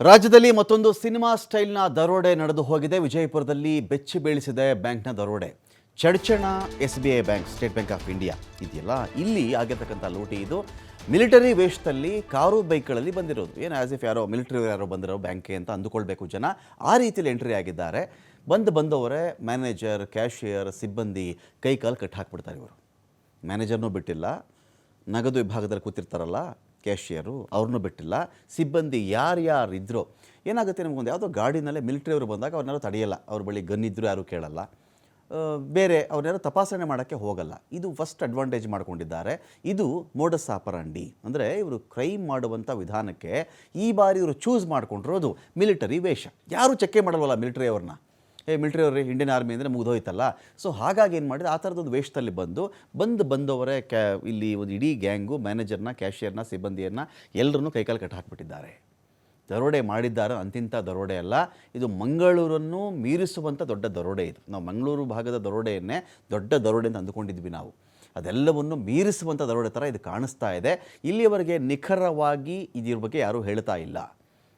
ರಾಜ್ಯದಲ್ಲಿ ಮತ್ತೊಂದು ಸಿನಿಮಾ ಸ್ಟೈಲ್ನ ದರೋಡೆ ನಡೆದು ಹೋಗಿದೆ. ವಿಜಯಪುರದಲ್ಲಿ ಬೆಚ್ಚಿ ಬೀಳಿಸಿದೆ ಬ್ಯಾಂಕ್ನ ದರೋಡೆ Chadchan S B I bank, State Bank of India ಇದೆಯಲ್ಲ, ಇಲ್ಲಿ ಆಗಿರ್ತಕ್ಕಂಥ ಲೂಟಿ ಇದು. ಮಿಲಿಟರಿ ವೇಷದಲ್ಲಿ ಕಾರು ಬೈಕ್ಗಳಲ್ಲಿ ಬಂದಿರೋದು. ಏನು ಆಸ್ ಇಫ್ ಯಾರೋ ಮಿಲಿಟರಿ ಯಾರೋ ಬಂದಿರೋ ಬ್ಯಾಂಕ್ಗೆ ಅಂತ ಅಂದುಕೊಳ್ಬೇಕು ಜನ. ಆ ರೀತಿಯಲ್ಲಿ ಎಂಟ್ರಿ ಆಗಿದ್ದಾರೆ. ಬಂದು ಬಂದವರೇ ಮ್ಯಾನೇಜರ್ ಕ್ಯಾಶಿಯರ್ ಸಿಬ್ಬಂದಿ ಕೈ ಕಾಲು ಕಟ್ಟಿ ಹಾಕ್ಬಿಡ್ತಾರೆ ಇವರು. ಮ್ಯಾನೇಜರ್ನೂ ಬಿಟ್ಟಿಲ್ಲ. ನಗದು ವಿಭಾಗದಲ್ಲಿ ಕೂತಿರ್ತಾರಲ್ಲ. ಕ್ಯಾಶಿಯರು ಅವ್ರನ್ನೂ ಬಿಟ್ಟಿಲ್ಲ. ಸಿಬ್ಬಂದಿ ಯಾರ್ಯಾರು ಇದ್ರೋ, ಏನಾಗುತ್ತೆ ನಮಗೊಂದು ಯಾವುದೋ ಗಾಡಿನಲ್ಲೇ ಮಿಲಿಟ್ರಿಯವರು ಬಂದಾಗ ಅವ್ರನ್ನೆಲ್ಲ ತಡೆಯಲ್ಲ. ಅವ್ರ ಬಳಿ ಗನ್ ಇದ್ದರೂ ಯಾರೂ ಕೇಳಲ್ಲ. ಬೇರೆ ಅವ್ರನ್ನೆಲ್ಲ ತಪಾಸಣೆ ಮಾಡೋಕ್ಕೆ ಹೋಗಲ್ಲ. ಇದು ಫಸ್ಟ್ ಅಡ್ವಾಂಟೇಜ್ ಮಾಡ್ಕೊಂಡಿದ್ದಾರೆ. ಇದು ಮೋಡಸ್ ಆಪರಂಡಿ ಅಂದರೆ ಇವರು ಕ್ರೈಮ್ ಮಾಡುವಂಥ ವಿಧಾನಕ್ಕೆ ಈ ಬಾರಿ ಇವರು ಚೂಸ್ ಮಾಡಿಕೊಂಡಿರೋದು ಮಿಲಿಟರಿ ವೇಷ. ಯಾರೂ ಚೆಕ್ಕೆ ಮಾಡಲ್ವಲ್ಲ ಮಿಲಿಟರಿ ಅವ್ರನ್ನ? ಏ ಮಿಲಿಟರಿ ಅವ್ರಿ ಇಂಡಿಯನ್ ಆರ್ಮಿ ಅಂದರೆ ಮುಗಿದೋಯ್ತಲ್ಲ ಸೊ ಹಾಗಾಗಿ ಏನು ಮಾಡಿದ್ರೆ, ಆ ಥರದೊಂದು ವೇಷದಲ್ಲಿ ಬಂದು ಬಂದು ಬಂದವರೇ ಕ್ಯಾ ಇಲ್ಲಿ ಒಂದು ಇಡೀ ಗ್ಯಾಂಗು ಮ್ಯಾನೇಜರ್ನ ಕ್ಯಾಶಿಯರ್ನ ಸಿಬ್ಬಂದಿಯನ್ನು ಎಲ್ಲರನ್ನೂ ಕೈಕಾಲು ಕಟ್ಟಿ ಹಾಕಿಬಿಟ್ಟಿದ್ದಾರೆ. ದರೋಡೆ ಮಾಡಿದ್ದಾರೆ ಅಂತಿಂಥ ದರೋಡೆ ಅಲ್ಲ. ಇದು ಮಂಗಳೂರನ್ನು ಮೀರಿಸುವಂಥ ದೊಡ್ಡ ದರೋಡೆ ಇದು. ನಾವು ಮಂಗಳೂರು ಭಾಗದ ದರೋಡೆಯನ್ನೇ ದೊಡ್ಡ ದರೋಡೆ ಅಂತ ಅಂದುಕೊಂಡಿದ್ವಿ ನಾವು. ಅದೆಲ್ಲವನ್ನು ಮೀರಿಸುವಂಥ ದರೋಡೆ ಥರ ಇದು ಕಾಣಿಸ್ತಾ ಇದೆ. ಇಲ್ಲಿಯವರೆಗೆ ನಿಖರವಾಗಿ ಇದ್ರ ಬಗ್ಗೆ ಯಾರೂ ಹೇಳ್ತಾ ಇಲ್ಲ.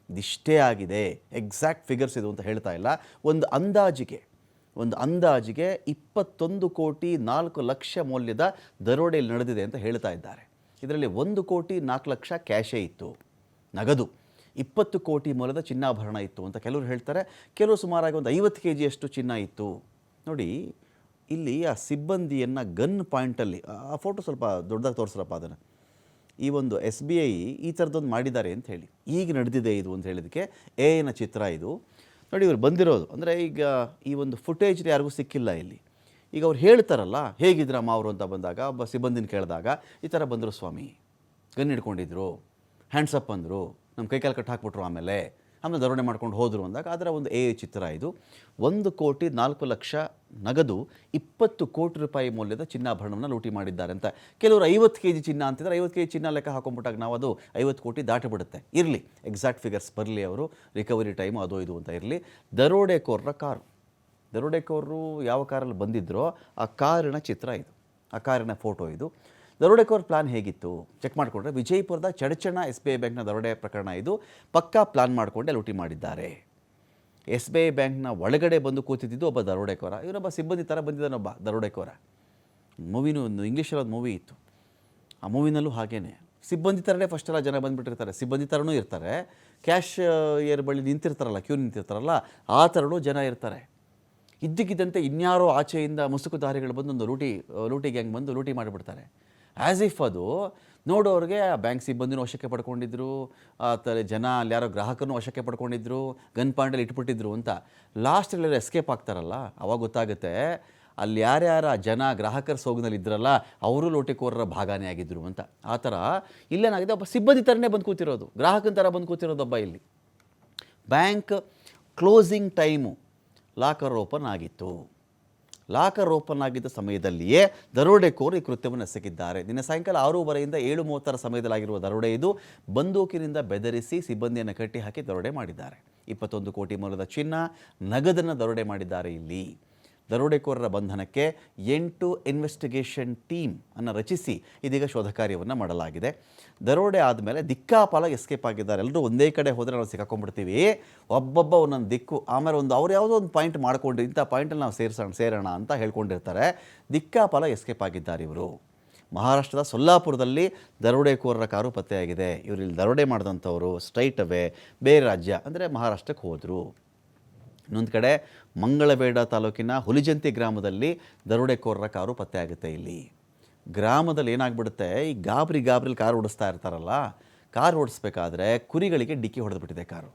ಇದಿಷ್ಟೇ ಆಗಿದೆ ಎಕ್ಸಾಕ್ಟ್ ಫಿಗರ್ಸ್ ಇದು ಅಂತ ಹೇಳ್ತಾ ಇಲ್ಲ. ಒಂದು ಅಂದಾಜಿಗೆ ಒಂದು ಅಂದಾಜಿಗೆ ಇಪ್ಪತ್ತೊಂದು ಕೋಟಿ ನಾಲ್ಕು ಲಕ್ಷ ಮೌಲ್ಯದ ದರೋಡೆಯಲ್ಲಿ ನಡೆದಿದೆ ಅಂತ ಹೇಳ್ತಾ ಇದ್ದಾರೆ. ಇದರಲ್ಲಿ ಒಂದು ಕೋಟಿ ನಾಲ್ಕು ಲಕ್ಷ ಕ್ಯಾಶೇ ಇತ್ತು, ನಗದು. ಇಪ್ಪತ್ತು ಕೋಟಿ ಮೌಲ್ಯದ ಚಿನ್ನಾಭರಣ ಇತ್ತು ಅಂತ ಕೆಲವರು ಹೇಳ್ತಾರೆ. ಕೆಲವರು ಸುಮಾರಾಗಿ ಒಂದು ಐವತ್ತು ಕೆ ಜಿಯಷ್ಟು ಚಿನ್ನ ಇತ್ತು. ನೋಡಿ, ಇಲ್ಲಿ ಆ ಸಿಬ್ಬಂದಿಯನ್ನು ಗನ್ ಪಾಯಿಂಟಲ್ಲಿ, ಆ ಫೋಟೋ ಸ್ವಲ್ಪ ದೊಡ್ಡದಾಗಿ ತೋರಿಸ್ರಪ್ಪ ಅದನ್ನು. ಈ ಒಂದು ಎಸ್ ಬಿ ಐ ಈ ಥರದ್ದೊಂದು ಮಾಡಿದ್ದಾರೆ ಅಂತ ಹೇಳಿ. ಈಗ ನಡೆದಿದೆ ಇದು ಅಂತ ಹೇಳಿದಕ್ಕೆ ಏನ ಚಿತ್ರ ಇದು. ನೋಡಿ ಇವರು ಬಂದಿರೋದು. ಅಂದರೆ ಈಗ ಈ ಒಂದು ಫುಟೇಜ್ ಯಾರಿಗೂ ಸಿಕ್ಕಿಲ್ಲ ಇಲ್ಲಿ. ಈಗ ಅವ್ರು ಹೇಳ್ತಾರಲ್ಲ ಹೇಗಿದ್ರಮ್ಮ ಅವರು? ಅಂತ ಬಂದಾಗ, ಒಬ್ಬ ಸಿಬ್ಬಂದಿನ ಕೇಳಿದಾಗ, ಈ ಥರ ಬಂದರು ಸ್ವಾಮಿ. ಗನ್ ಹಿಡ್ಕೊಂಡಿದ್ರು. ಹ್ಯಾಂಡ್ಸಪ್ ಅಂದರು. ನಮ್ಮ ಕೈಕಾಲು ಕಟ್ಟು ಹಾಕ್ಬಿಟ್ರು ಆಮೇಲೆ. ಆಮೇಲೆ ದರೋಡೆ ಮಾಡ್ಕೊಂಡು ಹೋದರು ಅಂದಾಗ ಅದರ ಒಂದು ಎ ಚಿತ್ರ ಇದು. ಒಂದು ಕೋಟಿ ನಾಲ್ಕು ಲಕ್ಷ ನಗದು ಇಪ್ಪತ್ತು ಕೋಟಿ ರೂಪಾಯಿ ಮೌಲ್ಯದ ಚಿನ್ನಾಭರಣವನ್ನು ಲೂಟಿ ಮಾಡಿದ್ದಾರೆ ಅಂತ. ಕೆಲವರು ಐವತ್ತು ಕೆ ಜಿ ಚಿನ್ನ ಅಂತಿದ್ದಾರೆ. ಐವತ್ತು ಕೆ ಜಿ ಚಿನ್ನ ಲೆಕ್ಕ ಹಾಕೊಂಡ್ಬಿಟ್ಟಾಗ ನಾವು ಅದು ಐವತ್ತು ಕೋಟಿ ದಾಟಿಬಿಡುತ್ತೆ. ಇರಲಿ ಎಕ್ಸಾಕ್ಟ್ ಫಿಗರ್ಸ್ ಬರಲಿ ಅವರು. ರಿಕವರಿ ಟೈಮು ಅದು ಇದು ಅಂತ ಇರಲಿ. ದರೋಡೆಕೋರರ ಕಾರು. ದರೋಡೆಕೋರರು ಯಾವ ಕಾರಲ್ಲಿ ಬಂದಿದ್ದರೋ ಆ ಕಾರಿನ ಚಿತ್ರ ಇದು. ಆ ಕಾರಿನ ಫೋಟೋ ಇದು. ದರೋಡೆಕೋರ್ ಪ್ಲಾನ್ ಹೇಗಿತ್ತು? ಚೆಕ್ ಮಾಡಿಕೊಂಡ್ರೆ ವಿಜಯಪುರದ ಚಡಚಣ ಎಸ್ ಬಿ ಐ ಬ್ಯಾಂಕ್ನ ದರೋಡೆ ಪ್ರಕರಣ ಇದು. ಪಕ್ಕಾ ಪ್ಲಾನ್ ಮಾಡಿಕೊಂಡೆ ಲೂಟಿ ಮಾಡಿದ್ದಾರೆ. ಎಸ್ ಬಿ ಐ ಬ್ಯಾಂಕ್ನ ಒಳಗಡೆ ಬಂದು ಕೂತಿದ್ದು ಒಬ್ಬ ದರೋಡೆಕೋರ. ಇವನೊಬ್ಬ ಸಿಬ್ಬಂದಿ ಥರ ಬಂದಿದ್ದಾನೊಬ್ಬ ದರೋಡೆಕೋರ. ಮೂವಿನೂ ಒಂದು ಇಂಗ್ಲೀಷಲ್ಲಿ ಒಂದು ಮೂವಿ ಇತ್ತು. ಆ ಮೂವಿನಲ್ಲೂ ಹಾಗೇ ಸಿಬ್ಬಂದಿ ಥರನೇ ಫಸ್ಟ್ ಎಲ್ಲ ಜನ ಬಂದುಬಿಟ್ಟಿರ್ತಾರೆ. ಸಿಬ್ಬಂದಿ ಥರನೂ ಇರ್ತಾರೆ. ಕ್ಯಾಶ್ ಏರ್ ಬಳಿ ನಿಂತಿರ್ತಾರಲ್ಲ ಕ್ಯೂ ನಿಂತಿರ್ತಾರಲ್ಲ, ಆ ಥರನೂ ಜನ ಇರ್ತಾರೆ. ಇದ್ದಕ್ಕಿದ್ದಂತೆ ಇನ್ಯಾರೋ ಆಚೆಯಿಂದ ಮುಸುಕುದಾರಿಗಳು ಬಂದು ಒಂದು ಲೂಟಿ ಲೂಟಿ ಗ್ಯಾಂಗ್ ಬಂದು ಲೂಟಿ ಮಾಡಿಬಿಡ್ತಾರೆ. ಆ್ಯಸ್ ಇಫ್ ಅದು. ನೋಡೋರಿಗೆ ಬ್ಯಾಂಕ್ ಸಿಬ್ಬಂದಿನೂ ವಶಕ್ಕೆ ಪಡ್ಕೊಂಡಿದ್ರು, ಆ ಥರ ಜನ ಅಲ್ಲಿ ಯಾರೋ ಗ್ರಾಹಕರನ್ನು ವಶಕ್ಕೆ ಪಡ್ಕೊಂಡಿದ್ರು, ಗನ್ ಪಾಯಿಂಟಲ್ಲಿ ಇಟ್ಬಿಟ್ಟಿದ್ರು ಅಂತ. ಲಾಸ್ಟಲ್ಲಿ ಎಸ್ಕೇಪ್ ಆಗ್ತಾರಲ್ಲ, ಅವಾಗ ಗೊತ್ತಾಗುತ್ತೆ, ಅಲ್ಲಿ ಯಾರ್ಯಾರ ಜನ ಗ್ರಾಹಕರ ಸೋಗಿನಲ್ಲಿ ಇದ್ರಲ್ಲ, ಅವರು ಲೋಟಿಕೋರರ ಭಾಗನೇ ಆಗಿದ್ರು ಅಂತ. ಆ ಥರ ಇಲ್ಲೇನಾಗಿದೆ, ಒಬ್ಬ ಸಿಬ್ಬಂದಿ ಥರನೇ ಬಂದು ಕೂತಿರೋದು. ಗ್ರಾಹಕನ ಥರ ಬಂದು ಕೂತಿರೋದೊಬ್ಬ ಇಲ್ಲಿ. Bank closing time locker open ಆಗಿತ್ತು. ಲಾಕರ್ ಓಪನ್ ಆಗಿದ್ದ ಸಮಯದಲ್ಲಿಯೇ ದರೋಡೆಕೋರು ಈ ಕೃತ್ಯವನ್ನು ಎಸಗಿದ್ದಾರೆ. ನಿನ್ನೆ ಸಾಯಂಕಾಲ ಆರೂವರೆಯಿಂದ ಏಳು ಮೂವತ್ತರ ಸಮಯದಲ್ಲಾಗಿರುವ ದರೋಡೆ ಇದು ಬಂದೂಕಿನಿಂದ ಬೆದರಿಸಿ ಸಿಬ್ಬಂದಿಯನ್ನು ಕಟ್ಟಿ ಹಾಕಿ ದರೋಡೆ ಮಾಡಿದ್ದಾರೆ. ಇಪ್ಪತ್ತೊಂದು ಕೋಟಿ ಮೌಲ್ಯದ ಚಿನ್ನ ನಗದನ್ನು ದರೋಡೆ ಮಾಡಿದ್ದಾರೆ ಇಲ್ಲಿ. ದರೋಡೆಕೋರರ ಬಂಧನಕ್ಕೆ ಎಂಟು ಇನ್ವೆಸ್ಟಿಗೇಷನ್ ಟೀಮ್ ಅನ್ನು ರಚಿಸಿ ಇದೀಗ ಶೋಧ ಕಾರ್ಯವನ್ನು ಮಾಡಲಾಗಿದೆ. ದರೋಡೆ ಆದಮೇಲೆ ದಿಕ್ಕಾಪಾಲ ಎಸ್ಕೇಪ್ ಆಗಿದ್ದಾರೆ. ಎಲ್ಲರೂ ಒಂದೇ ಕಡೆ ಹೋದರೆ ನಾವು ಸಿಕ್ಕಾಕೊಂಡ್ಬಿಡ್ತೀವಿ. ಒಬ್ಬೊಬ್ಬ ಒಂದೊಂದು ದಿಕ್ಕು, ಆಮೇಲೆ ಒಂದು ಅವ್ರು ಯಾವುದೋ ಒಂದು ಪಾಯಿಂಟ್ ಮಾಡಿಕೊಂಡು ಇಂಥ ಪಾಯಿಂಟಲ್ಲಿ ನಾವು ಸೇರಿಸೋಣ, ಸೇರೋಣ ಅಂತ ಹೇಳ್ಕೊಂಡಿರ್ತಾರೆ. ದಿಕ್ಕಾಪಾಲ ಎಸ್ಕೇಪ್ ಆಗಿದ್ದಾರೆ ಇವರು. ಮಹಾರಾಷ್ಟ್ರದ ಸೊಲ್ಲಾಪುರದಲ್ಲಿ ದರೋಡೆಕೋರರ ಕಾರು ಪತ್ತೆಯಾಗಿದೆ. ಇವರು ಇಲ್ಲಿ ದರೋಡೆ ಮಾಡಿದಂಥವರು ಸ್ಟ್ರೈಟ್ ಅವೇ ಬೇರೆ ರಾಜ್ಯ, ಅಂದರೆ ಮಹಾರಾಷ್ಟ್ರಕ್ಕೆ ಹೋದರು. ಇನ್ನೊಂದು ಕಡೆ ಮಂಗಳಬೇಡ ತಾಲೂಕಿನ ಹುಲಿಜಂತಿ ಗ್ರಾಮದಲ್ಲಿ ದರೋಡೆಕೋರರ ಕಾರು ಪತ್ತೆ ಆಗುತ್ತೆ ಇಲ್ಲಿ. ಗ್ರಾಮದಲ್ಲಿ ಏನಾಗ್ಬಿಡುತ್ತೆ, ಈ ಗಾಬರಿ ಗಾಬರಿಲಿ ಕಾರು ಓಡಿಸ್ತಾ ಇರ್ತಾರಲ್ಲ, ಕಾರು ಓಡಿಸ್ಬೇಕಾದ್ರೆ ಕುರಿಗಳಿಗೆ ಡಿಕ್ಕಿ ಹೊಡೆದ್ಬಿಟ್ಟಿದೆ ಕಾರು.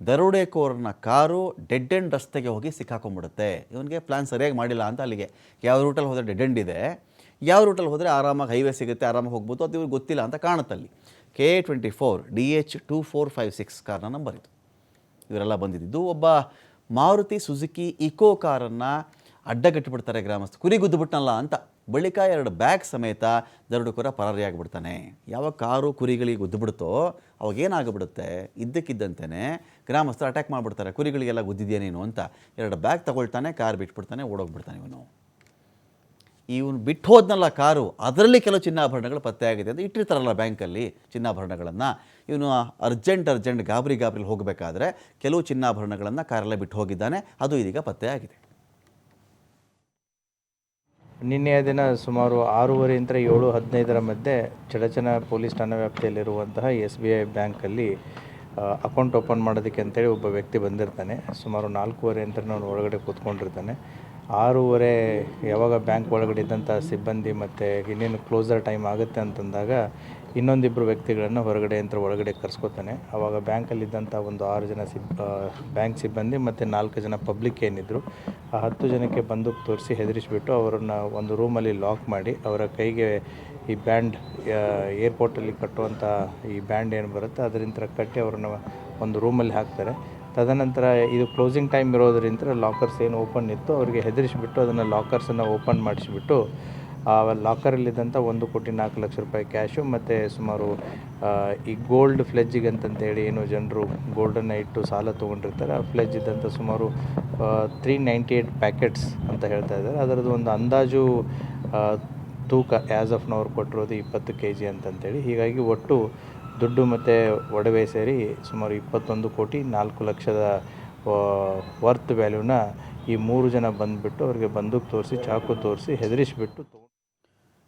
ದರೋಡೆಕೋರನ ಕಾರು ಡೆಡ್ ಎಂಡ್ ರಸ್ತೆಗೆ ಹೋಗಿ ಸಿಕ್ಕಾಕೊಂಡ್ಬಿಡುತ್ತೆ. ಇವನಿಗೆ ಪ್ಲ್ಯಾನ್ ಸರಿಯಾಗಿ ಮಾಡಿಲ್ಲ ಅಂತ ಅಲ್ಲಿಗೆ. ಯಾವ ರೂಟಲ್ಲಿ ಹೋದರೆ ಡೆಡ್ ಎಂಡ್ ಇದೆ, ಯಾವ ರೂಟಲ್ಲಿ ಹೋದರೆ ಆರಾಮಾಗಿ ಹೈವೇ ಸಿಗುತ್ತೆ, ಆರಾಮಾಗಿ ಹೋಗ್ಬೋದು, ಅದು ಇವ್ರಿಗೆ ಗೊತ್ತಿಲ್ಲ ಅಂತ ಕಾಣುತ್ತಲ್ಲಿ K twenty four D H two four five six ಕಾರ್ನ ನಂಬರ್ ಇದು. ಇವರೆಲ್ಲ ಬಂದಿದ್ದು. ಒಬ್ಬ ಮಾರುತಿ ಸುಜುಕಿ ಇಕೋ ಕಾರನ್ನು ಅಡ್ಡಗಟ್ಟಿಬಿಡ್ತಾರೆ ಗ್ರಾಮಸ್ಥ ಕುರಿ ಗುದ್ದು ಬಿಟ್ನಲ್ಲ ಅಂತ ಬಳಿಕ ಎರಡು ಬ್ಯಾಗ್ ಸಮೇತ ದರೋಡೆಕೋರ ಪರಾರಿಯಾಗಿಬಿಡ್ತಾನೆ. ಯಾವ ಕಾರು ಕುರಿಗಳಿಗೆ ಗುದ್ದು ಅವಾಗೇನಾಗ್ಬಿಡುತ್ತೆ ಇದ್ದಕ್ಕಿದ್ದಂತೆಯೇ ಗ್ರಾಮಸ್ಥರು ಅಟ್ಯಾಕ್ ಮಾಡಿಬಿಡ್ತಾರೆ. ಕುರಿಗಳಿಗೆಲ್ಲ ಗುದ್ದಿದ್ಯಾ ನೀನು ಅಂತ. ಎರಡು ಬ್ಯಾಗ್ ತಗೊಳ್ತಾನೆ, ಕಾರ್ ಬಿಟ್ಬಿಡ್ತಾನೆ, ಓಡೋಗ್ಬಿಡ್ತಾನೆ ಇವನು. ಇವನು ಬಿಟ್ಟು ಹೋದ್ನಲ್ಲ ಕಾರು, ಅದರಲ್ಲಿ ಕೆಲವು ಚಿನ್ನಾಭರಣಗಳು ಪತ್ತೆಯಾಗಿದೆ ಅಂತ ಇಟ್ಟಿರ್ತಾರಲ್ಲ ಬ್ಯಾಂಕಲ್ಲಿ ಚಿನ್ನಾಭರಣಗಳನ್ನು. ಇವನು ಅರ್ಜೆಂಟ್ ಅರ್ಜೆಂಟ್ ಗಾಬರಿ ಗಾಬರಿಲಿ ಹೋಗಬೇಕಾದ್ರೆ ಕೆಲವು ಚಿನ್ನಾಭರಣಗಳನ್ನು ಕಾರಲ್ಲೇ ಬಿಟ್ಟು ಹೋಗಿದ್ದಾನೆ, ಅದು ಇದೀಗ ಪತ್ತೆಯಾಗಿದೆ ನಿನ್ನೆಯ ದಿನ ಸುಮಾರು ಆರೂವರೆಯಿಂದ ಏಳು ಹದಿನೈದರ ಮಧ್ಯೆ ಚಡಚನ ಪೊಲೀಸ್ ಠಾಣಾ ವ್ಯಾಪ್ತಿಯಲ್ಲಿರುವಂತಹ ಎಸ್ ಬಿ ಐ ಬ್ಯಾಂಕಲ್ಲಿ ಅಕೌಂಟ್ ಓಪನ್ ಮಾಡೋದಕ್ಕೆ ಅಂತೇಳಿ ಒಬ್ಬ ವ್ಯಕ್ತಿ ಬಂದಿರ್ತಾನೆ. ಸುಮಾರು ನಾಲ್ಕೂವರೆ ಅಂತ ಅವನು ಒಳಗಡೆ ಕೂತ್ಕೊಂಡಿರ್ತಾನೆ. ಆರೂವರೆ ಯಾವಾಗ ಬ್ಯಾಂಕ್ ಒಳಗಡೆ ಇದ್ದಂಥ ಸಿಬ್ಬಂದಿ ಮತ್ತು ಇನ್ನೇನು ಕ್ಲೋಸರ್ ಟೈಮ್ ಆಗುತ್ತೆ ಅಂತಂದಾಗ ಇನ್ನೊಂದಿಬ್ಬರು ವ್ಯಕ್ತಿಗಳನ್ನು ಹೊರಗಡೆ ಅಂತ ಒಳಗಡೆ ಕರ್ಸ್ಕೊತಾನೆ. ಆವಾಗ ಬ್ಯಾಂಕಲ್ಲಿದ್ದಂಥ ಒಂದು ಆರು ಜನ ಸಿಬ್ ಬ್ಯಾಂಕ್ ಸಿಬ್ಬಂದಿ ಮತ್ತು ನಾಲ್ಕು ಜನ ಪಬ್ಲಿಕ್ ಏನಿದ್ರು, ಆ ಹತ್ತು ಜನಕ್ಕೆ ಬಂದೂಕು ತೋರಿಸಿ ಹೆದರಿಸಿಬಿಟ್ಟು ಅವರನ್ನು ಒಂದು ರೂಮಲ್ಲಿ ಲಾಕ್ ಮಾಡಿ ಅವರ ಕೈಗೆ ಈ ಬ್ಯಾಂಡ್ ಏರ್ಪೋರ್ಟಲ್ಲಿ ಕಟ್ಟುವಂಥ ಈ ಬ್ಯಾಂಡ್ ಏನು ಬರುತ್ತೆ ಅದರಿಂದ ಕಟ್ಟಿ ಅವ್ರನ್ನ ಒಂದು ರೂಮಲ್ಲಿ ಹಾಕ್ತಾರೆ. ತದನಂತರ ಇದು ಕ್ಲೋಸಿಂಗ್ ಟೈಮ್ ಇರೋದರಿಂದ ಲಾಕರ್ಸ್ ಏನು ಓಪನ್ ಇತ್ತು. ಅವರಿಗೆ ಹೆದರಿಸಿಬಿಟ್ಟು ಅದನ್ನು ಲಾಕರ್ಸನ್ನು ಓಪನ್ ಮಾಡಿಸಿಬಿಟ್ಟು, ಆ ಲಾಕರಲ್ಲಿದ್ದಂಥ ಒಂದು ಕೋಟಿ ನಾಲ್ಕು ಲಕ್ಷ ರೂಪಾಯಿ ಕ್ಯಾಶು ಮತ್ತು ಸುಮಾರು ಈ ಗೋಲ್ಡ್ ಫ್ಲೆಜ್ಜಿಗೆ ಅಂತಂತೇಳಿ ಏನು ಜನರು ಗೋಲ್ಡನ್ನು ಇಟ್ಟು ಸಾಲ ತೊಗೊಂಡಿರ್ತಾರೆ. ಆ ಫ್ಲೆಜ್ ಇದ್ದಂಥ ಸುಮಾರು ತ್ರೀ ನೈಂಟಿ ಏಯ್ಟ್ ಪ್ಯಾಕೆಟ್ಸ್ ಅಂತ ಹೇಳ್ತಾ ಇದ್ದಾರೆ. ಅದರದ್ದು ಒಂದು ಅಂದಾಜು ತೂಕ ಆ್ಯಸ್ ಆಫ್ ನವ್ರು ಕೊಟ್ಟಿರೋದು ಇಪ್ಪತ್ತು ಕೆ ಜಿ ಅಂತಂತೇಳಿ ಹೀಗಾಗಿ ಒಟ್ಟು ದುಡ್ಡು ಮತ್ತು ಒಡವೆ ಸೇರಿ ಸುಮಾರು ಇಪ್ಪತ್ತೊಂದು ಕೋಟಿ, ನಾಲ್ಕು ಲಕ್ಷದ ವರ್ತ್ ವ್ಯಾಲ್ಯೂನ ಈ ಮೂರು ಜನ ಬಂದುಬಿಟ್ಟು ಅವ್ರಿಗೆ ಬಂದೂಕು ತೋರಿಸಿ, ಚಾಕು ತೋರಿಸಿ ಹೆದರಿಸಿಬಿಟ್ಟು